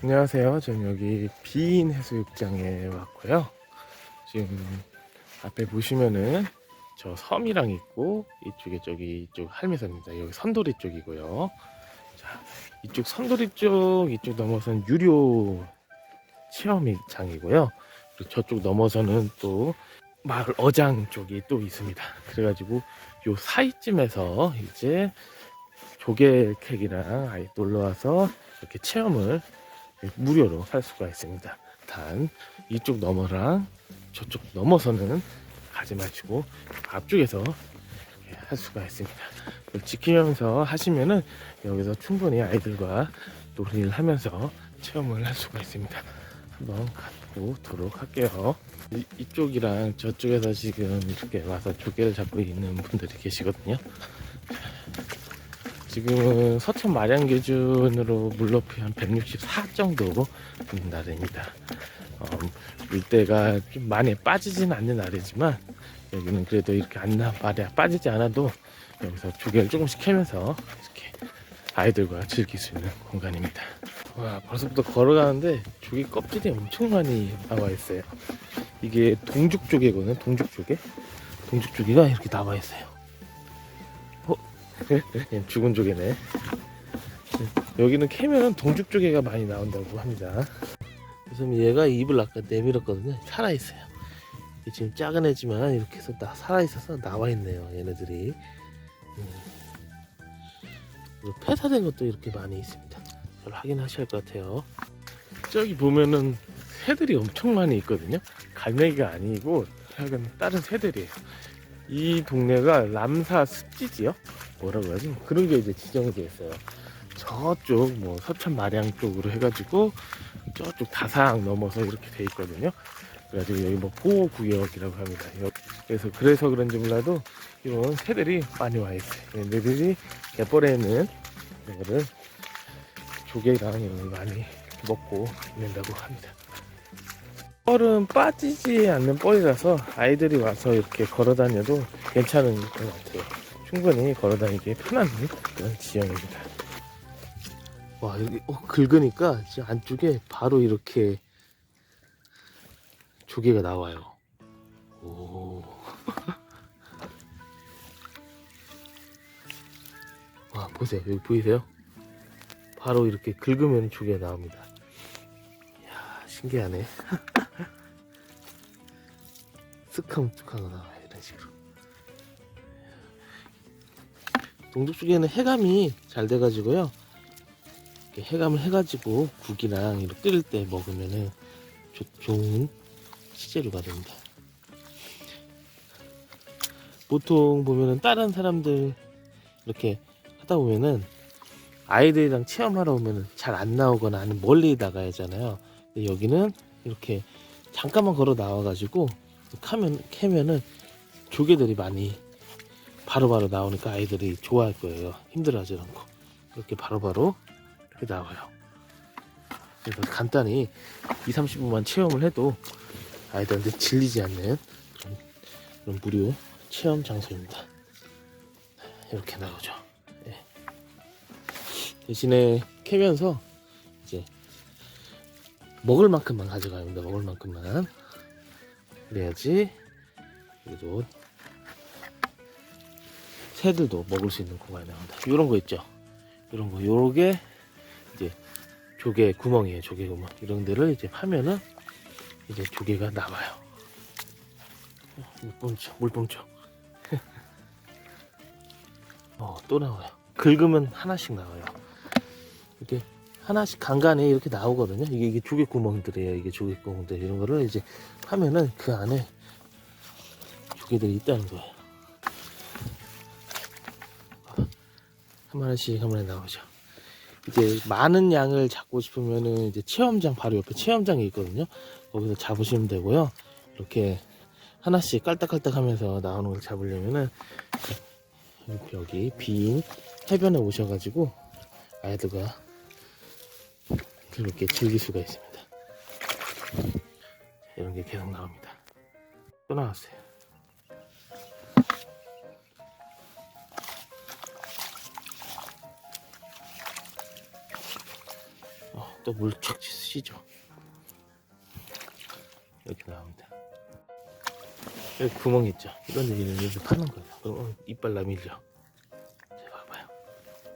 안녕하세요. 저는 여기 비인 해수욕장에 왔고요. 지금 앞에 보시면은 저 섬이랑 있고 이쪽에 저기 이쪽 할매섬입니다. 여기 선도리 쪽이고요. 자, 이쪽 선도리 쪽 이쪽 넘어선 유료 체험장이고요. 그리고 저쪽 넘어서는 또 마을 어장 쪽이 또 있습니다. 그래가지고 요 사이쯤에서 이제 조개 캐기랑 아예 놀러 와서 이렇게 체험을 무료로 할 수가 있습니다. 단 이쪽 너머랑 저쪽 넘어서는 가지 마시고 앞쪽에서 할 수가 있습니다. 지키면서 하시면은 여기서 충분히 아이들과 놀이를 하면서 체험을 할 수가 있습니다. 한번 가보도록 할게요. 이, 이쪽이랑 저쪽에서 지금 이렇게 와서 조개를 잡고 있는 분들이 계시거든요. 지금은 서천 마량 기준으로 물높이 한 164 정도 되는 날입니다. 어, 물때가 좀 많이 빠지진 않는 날이지만 여기는 그래도 이렇게 안 나, 말이 빠지지 않아도 여기서 조개를 조금씩 캐면서 이렇게 아이들과 즐길 수 있는 공간입니다. 와 벌써부터 걸어가는데 조개 껍질이 엄청 많이 나와 있어요. 이게 동죽 조개거든요. 동죽 조개. 동죽 조개가 이렇게 나와 있어요. 얘 죽은 조개네. 여기는 캐면은 동죽 조개가 많이 나온다고 합니다. 그래서 얘가 입을 아까 내밀었거든요. 살아 있어요. 지금 작은 애지만 이렇게 해서 나 살아 있어서 나와 있네요. 얘네들이. 음. 폐사된 것도 이렇게 많이 있습니다. 잘 확인하셔야 할 것 같아요. 저기 보면은 새들이 엄청 많이 있거든요. 갈매기가 아니고 다른 새들이에요. 이 동네가 람사 습지지요? 뭐라고 해야지? 그런 게 이제 지정이 되어 있어요. 저쪽 뭐 서천 마량 쪽으로 해가지고 저쪽 다상 넘어서 이렇게 돼 있거든요. 그래가지고 여기 뭐 보호구역이라고 합니다. 여- 그래서 그래서 그런지 몰라도 이런 새들이 많이 와 있어요. 얘네들이 갯벌에 있는 이거를 조개랑 이런 걸 많이 먹고 있는다고 합니다. 뻘은 빠지지 않는 뻘이라서 아이들이 와서 이렇게 걸어 다녀도 괜찮은 것 같아요. 충분히 걸어 다니기 편한 그런 지형입니다. 와, 여기 어, 긁으니까 지금 안쪽에 바로 이렇게 조개가 나와요. 오. 와, 보세요. 여기 보이세요? 바로 이렇게 긁으면 조개가 나옵니다. 이야, 신기하네. 스카무tuk하거 나와요. 이런 식으로. 동독 쪽에는 해감이 잘 돼가지고요. 이렇게 해감을 해가지고 국이랑 이렇게 끓일 때 먹으면은 조- 좋은 치재료가 됩니다. 보통 보면은 다른 사람들 이렇게 하다 보면은 아이들이랑 체험하러 오면은 잘 안 나오거나 아니면 멀리 나가야 하잖아요. 근데 여기는 이렇게 잠깐만 걸어 나와가지고 캐면, 캐면은 조개들이 많이 바로바로 나오니까 아이들이 좋아할 거예요. 힘들어하지 않고. 이렇게 바로바로 이렇게 나와요. 그래서 간단히 2, 30분만 체험을 해도 아이들한테 질리지 않는 그런, 그런 무료 체험 장소입니다. 이렇게 나오죠. 예. 대신에 캐면서 이제 먹을 만큼만 가져가야 합니다. 먹을 만큼만. 그래야지 그래도 새들도 먹을 수 있는 공간이 나온다. 이런 거 있죠. 이런 거 요게 이제 조개 구멍이에요. 조개 구멍 이런 데를 이제 파면은 이제 조개가 나와요. 물범쳐 물범쳐. 어또 나와요. 긁으면 하나씩 나와요. 이렇게 하나씩 간간에 이렇게 나오거든요. 이게, 이게 조개 구멍들이에요. 이게 조개 구멍들 이런 거를 이제 하면은 그 안에 조개들이 있다는 거예요. 한 마리씩 한 마리 나오죠. 이제 많은 양을 잡고 싶으면은 이제 체험장 바로 옆에 체험장이 있거든요. 거기서 잡으시면 되고요. 이렇게 하나씩 깔딱깔딱 하면서 나오는 걸 잡으려면은 여기 빈 해변에 오셔가지고 아이들과 그렇게 즐길 수가 있습니다. 이런 게 계속 나옵니다. 또 나왔어요. 또또 물쭉 치시죠. 이렇게 나옵니다. 여기 구멍 있죠? 이런 데를 이렇게 파는 거예요. 그럼 이빨 나밀죠? 자, 봐봐요.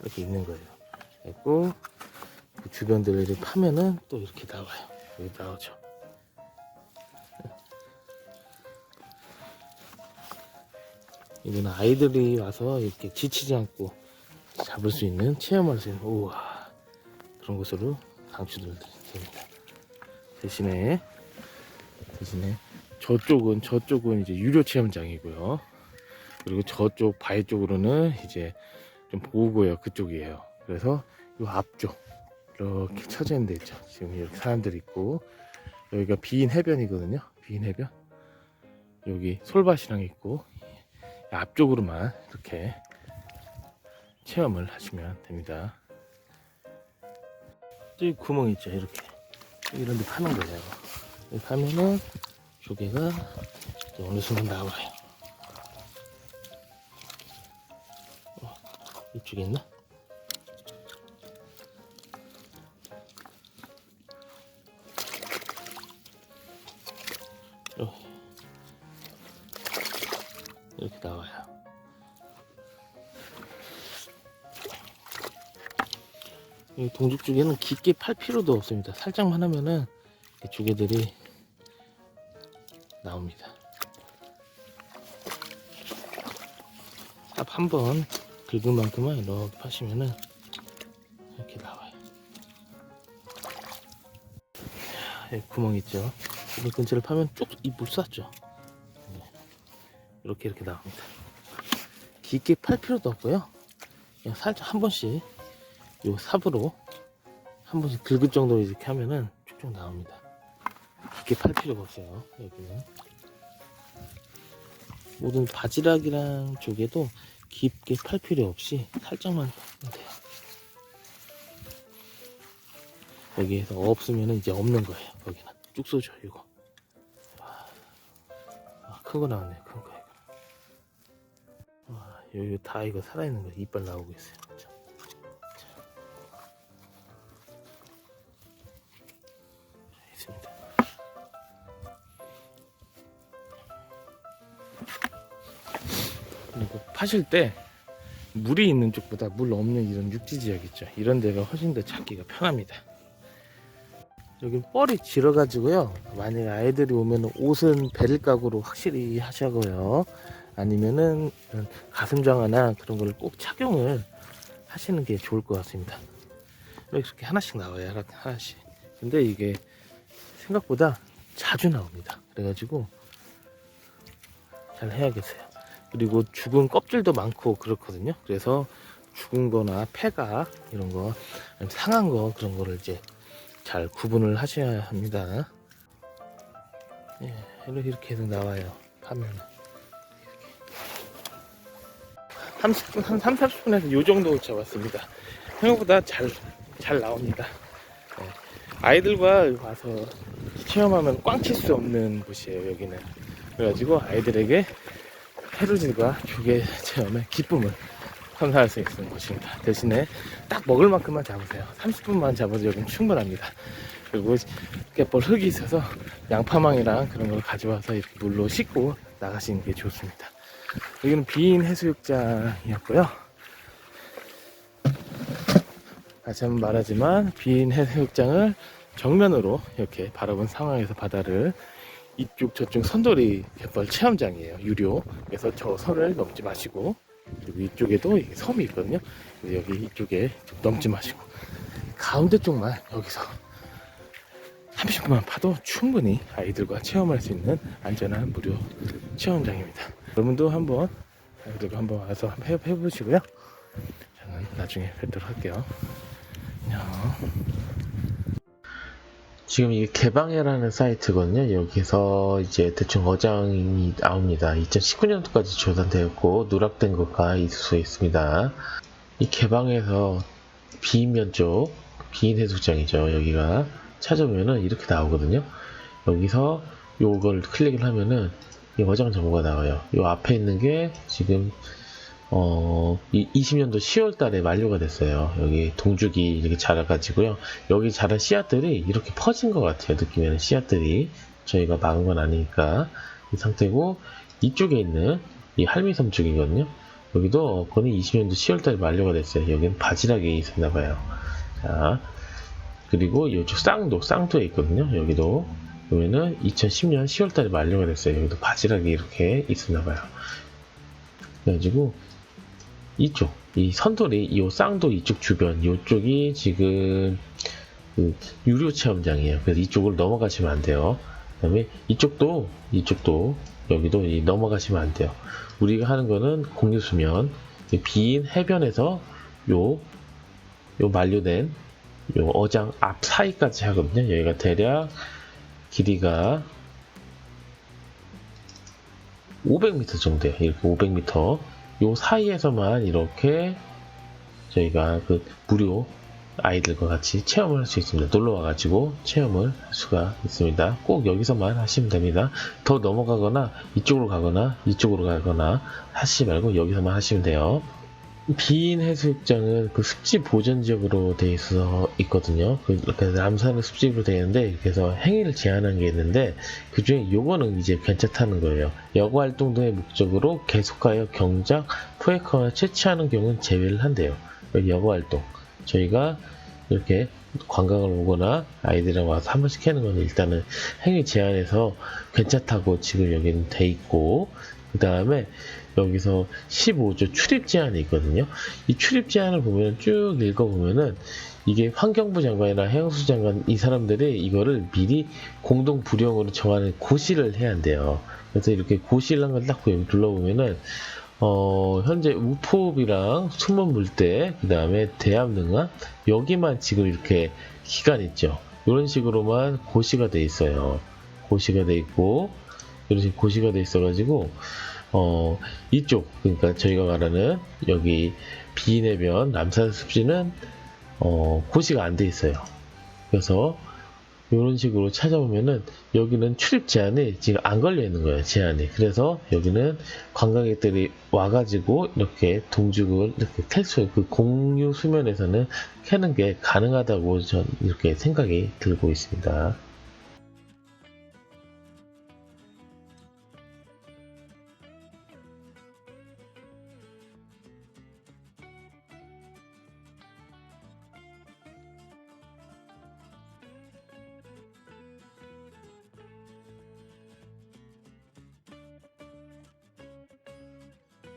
이렇게 있는 거예요. 그리고 그 주변들을 이렇게 파면은 또 이렇게 나와요. 여기 나오죠. 이거는 아이들이 와서 이렇게 지치지 않고 잡을 수 있는 체험할 수 있는 우와 그런 곳으로 강추들 됩니다. 대신에 대신에 저쪽은 저쪽은 이제 유료 체험장이고요. 그리고 저쪽 바위 쪽으로는 이제 좀 보고요 그쪽이에요. 그래서 이 앞쪽 이렇게 있는 데 있죠. 지금 이렇게 사람들이 있고 여기가 비인 해변이거든요. 비인 해변 여기 솔밭이랑 있고 앞쪽으로만 이렇게 체험을 하시면 됩니다. 저기 구멍 있죠, 이렇게. 이런 데 파는 거예요. 여기 가면은 조개가 어느 순간 나와요. 어, 이쪽에 있나? 동죽 쪽에는 깊게 팔 필요도 없습니다. 살짝만 하면은 이 조개들이 나옵니다. 삽한번 긁은 만큼만 이렇게 파시면은 이렇게 나와요. 자, 여기 구멍 있죠? 이 근처를 파면 쭉이물 쐈죠? 네. 이렇게 이렇게 나옵니다. 깊게 팔 필요도 없고요. 그냥 살짝 한 번씩 요 삽으로 한 번씩 긁을 정도로 이렇게 하면은 쭉쭉 나옵니다. 깊게 팔 필요가 없어요. 여기는 모든 바지락이랑 조개도 깊게 팔 필요 없이 살짝만 하면 돼요. 여기에서 없으면 이제 없는 거예요. 거기는 쭉 쏘죠 이거. 아, 큰거 나왔네. 큰 거. 와, 여기 다 이거 살아있는 거 이빨 나오고 있어요. 파실 때 물이 있는 쪽보다 물 없는 이런 육지 지역 있죠. 이런 데가 훨씬 더 찾기가 편합니다. 여기 뻘이 질어가지고요. 만약에 아이들이 오면 옷은 베릴각으로 확실히 하셔고요. 아니면은 가슴장화나 그런 걸 꼭 착용을 하시는 게 좋을 것 같습니다. 이렇게 하나씩 나와요. 하나- 하나씩. 근데 이게 생각보다 자주 나옵니다. 그래가지고 잘 해야겠어요. 그리고 죽은 껍질도 많고 그렇거든요. 그래서 죽은 거나 폐가 이런 거 상한 거 그런 거를 이제 잘 구분을 하셔야 합니다. 예, 이렇게 이렇게 해서 나와요. 파면 30분 한 3, 40분에서 요 정도 잡았습니다. 생각보다 잘 잘 나옵니다. 예, 아이들과 와서 체험하면 꽝 칠 수 없는 곳이에요, 여기는. 그래가지고 아이들에게 해루질과 조개 체험의 기쁨을 선사할 수 있는 곳입니다. 대신에 딱 먹을 만큼만 잡으세요. 30분만 잡아도 여기는 충분합니다. 그리고 갯벌 흙이 있어서 양파망이랑 그런 걸 가져와서 물로 씻고 나가시는 게 좋습니다. 여기는 비인 해수욕장이었고요. 다시 한번 말하지만 비인 해수욕장을 정면으로 이렇게 바라본 상황에서 바다를 이쪽 저쪽 선돌이 갯벌 체험장이에요. 유료. 그래서 저 선을 넘지 마시고 그리고 이쪽에도 섬이 있거든요. 여기 이쪽에 좀 넘지 마시고 가운데 쪽만 여기서 30분만 파도 충분히 아이들과 체험할 수 있는 안전한 무료 체험장입니다. 여러분도 한번 아이들과 한번 와서 해- 해보시고요. 저는 나중에 뵙도록 할게요. 안녕 지금 이게 개방해라는 사이트거든요. 여기서 이제 대충 어장이 나옵니다. 2019년도까지 조사되었고 누락된 것가 있을 수 있습니다. 이 개방해서 비인면 쪽 비인 해수장이죠. 여기가 찾아보면은 이렇게 나오거든요. 여기서 요걸 클릭을 하면은 이 어장 정보가 나와요. 요 앞에 있는 게 지금 어, 20년도 10월 달에 만료가 됐어요. 여기 동죽이 이렇게 자라가지고요. 여기 자란 씨앗들이 이렇게 퍼진 것 같아요. 느낌에는 씨앗들이. 저희가 막은 건 아니니까. 이 상태고, 이쪽에 있는 이 할미섬 쪽이거든요. 여기도 거의 20년도 10월 달에 만료가 됐어요. 여기는 바지락이 있었나봐요. 자, 그리고 이쪽 쌍도, 쌍도에 있거든요. 여기도. 보면은 2010년 10월 달에 만료가 됐어요. 여기도 바지락이 이렇게 있었나봐요. 그래가지고, 이쪽 이 선돌이 이 쌍도 이쪽 주변 이쪽이 지금 그 유료 체험장이에요. 그래서 이쪽으로 넘어가시면 안 돼요. 그다음에 이쪽도 이쪽도 여기도 이 넘어가시면 안 돼요. 우리가 하는 거는 공유 수면 이빈 해변에서 요 요 만료된 요 어장 앞 사이까지 하거든요. 여기가 대략 길이가 500m 정도예요. 이렇게 500m. 요 사이에서만 이렇게 저희가 그 무료 아이들과 같이 체험을 할 수 있습니다. 놀러 와가지고 체험을 할 수가 있습니다. 꼭 여기서만 하시면 됩니다. 더 넘어가거나 이쪽으로 가거나 이쪽으로 가거나 하시지 말고 여기서만 하시면 돼요. 빈 해수욕장은 그 습지 보전 지역으로 되어 있어 있거든요. 그 남산은 습지로 되어 있는데 그래서 행위를 제한한 게 있는데 그 중에 요거는 이제 괜찮다는 거예요. 여가 활동 등의 목적으로 계속하여 경작, 포획하거나 채취하는 경우는 제외를 한대요. 여기 여가 활동 저희가 이렇게 관광을 오거나 아이들이랑 와서 한 번씩 하는 건 일단은 행위 제한해서 괜찮다고 지금 여기는 돼 있고 그 다음에 여기서 15조 출입 제한이 있거든요. 이 출입 제한을 보면 쭉 읽어보면은 이게 환경부 장관이나 해양수 장관 이 사람들이 이거를 미리 공동 불령으로 정하는 고시를 해야 한대요. 그래서 이렇게 고시를 한 걸딱 눌러보면은 어, 현재 우포읍이랑 숨은 물대, 그 다음에 대암능아, 여기만 지금 이렇게 기간 있죠. 이런 식으로만 고시가 돼 있어요. 고시가 돼 있고, 이런 식으로 고시가 돼 있어가지고, 어, 이쪽, 그러니까 저희가 말하는 여기 비내변 남산 습지는, 어, 고시가 안 돼 있어요. 그래서, 이런 식으로 찾아보면은 여기는 출입 제한이 지금 안 걸려 있는 거예요 제한이 그래서 여기는 관광객들이 와가지고 이렇게 동죽을 이렇게 캘수 그 공유 수면에서는 캐는 게 가능하다고 전 이렇게 생각이 들고 있습니다.